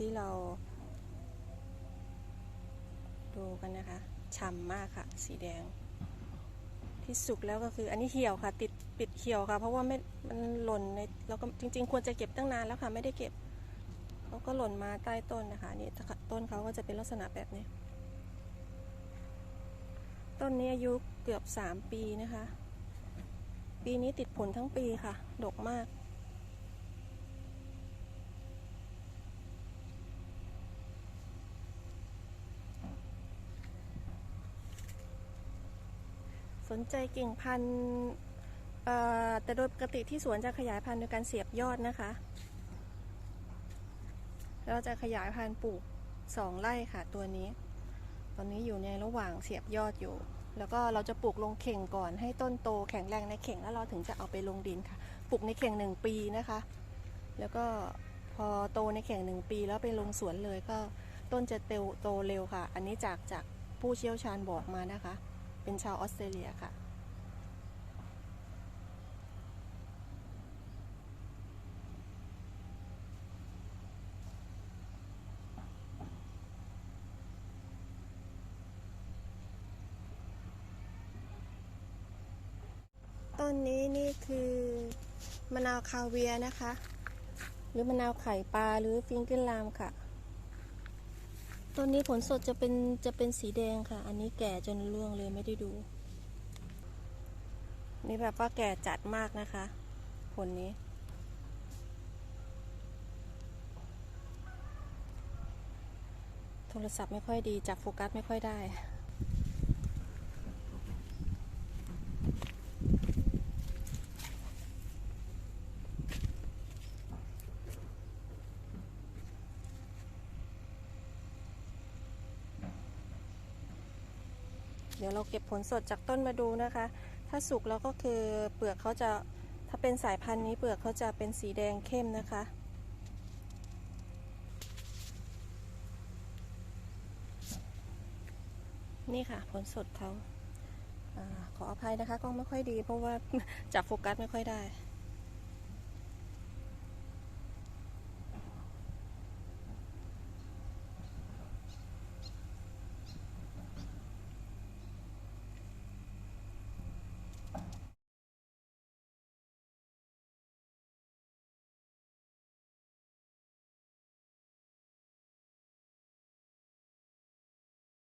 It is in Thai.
ที่เรา ดูกันนะคะฉ่ำมากค่ะ สีแดง ที่สุกแล้วก็คืออันนี้เหี่ยวค่ะ ติดปิดเหี่ยวค่ะ เพราะว่าไม่มันหล่นในเราก็จริง ๆ ควรจะเก็บตั้งนานแล้วค่ะ ไม่ได้เก็บเขาก็หล่นมาใต้ต้นนะคะนี่ต้นเขาก็จะเป็นลักษณะแบบนี้ ต้นนี้อายุเกือบสามปีนะคะ ปีนี้ติดผลทั้งปีค่ะ ดกมาก สนใจกิ่งพันธุ์แต่โดยปกติที่สวนจะขยายพันธุ์โดยการเสียบยอดนะคะ เราจะขยายพันธุ์ปลูกสองไร่ค่ะตัวนี้ ตอนนี้อยู่ในระหว่างเสียบยอดอยู่ แล้วก็เราจะปลูกลงเข่งก่อนให้ต้นโตแข็งแรงในเข่งแล้วเราถึงจะเอาไปลงดินค่ะ ปลูกในเข่งหนึ่งปีนะคะ แล้วก็พอโตในเข่งหนึ่งปีแล้วไปลงสวนเลยก็ต้นจะเตวโตเร็วค่ะ อันนี้จากจากผู้เชี่ยวชาญบอกมานะคะ เป็นชาวออสเตรเลียค่ะ ต้นนี้นี่คือมะนาวคาเวียนะคะ หรือมะนาวไข่ปลาหรือฟิงเกิลลามค่ะ ต้นนี้ผลสดจะเป็นจะเป็นสีแดงค่ะ อันนี้แก่จนร่วงเลยไม่ได้ดู นี่แบบว่าแก่จัดมากนะคะ ผลนี้ โทรศัพท์ไม่ค่อยดีจับโฟกัสไม่ค่อยได้ เดี๋ยวเราเก็บผลสดจากต้นมาดูนะคะ ถ้าสุกแล้วก็คือเปลือกเขาจะถ้าเป็นสายพันธุ์นี้เปลือกเขาจะเป็นสีแดงเข้มนะคะ นี่ค่ะผลสดเขาอาขออภัยนะคะกล้องไม่ค่อยดีเพราะว่าจับโฟกัสไม่ค่อยได้